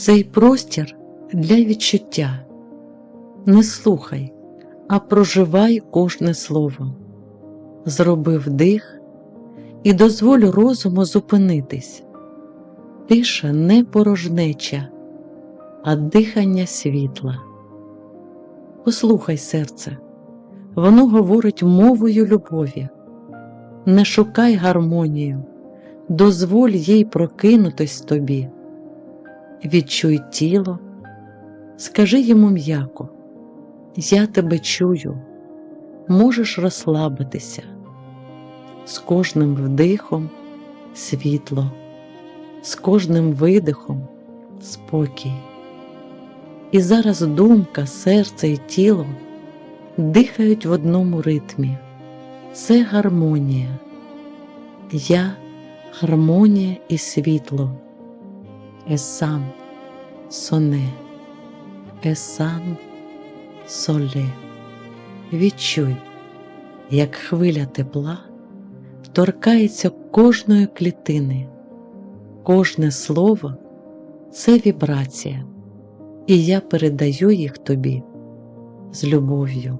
Цей простір для відчуття. Не слухай, а проживай кожне слово. Зроби вдих і дозволь розуму зупинитись. Тиша не порожнеча, а дихання світла. Послухай серце, воно говорить мовою любові. Не шукай гармонію, дозволь їй прокинутись тобі. Відчуй тіло, скажи йому м'яко, я тебе чую, можеш розслабитися. З кожним вдихом світло, з кожним видихом спокій. І зараз думка, серце і тіло дихають в одному ритмі. Це гармонія. Я гармонія і світло. Есан соне, есан соле. Відчуй, як хвиля тепла торкається кожної клітини, кожне слово це вібрація, і я передаю їх тобі з любов'ю.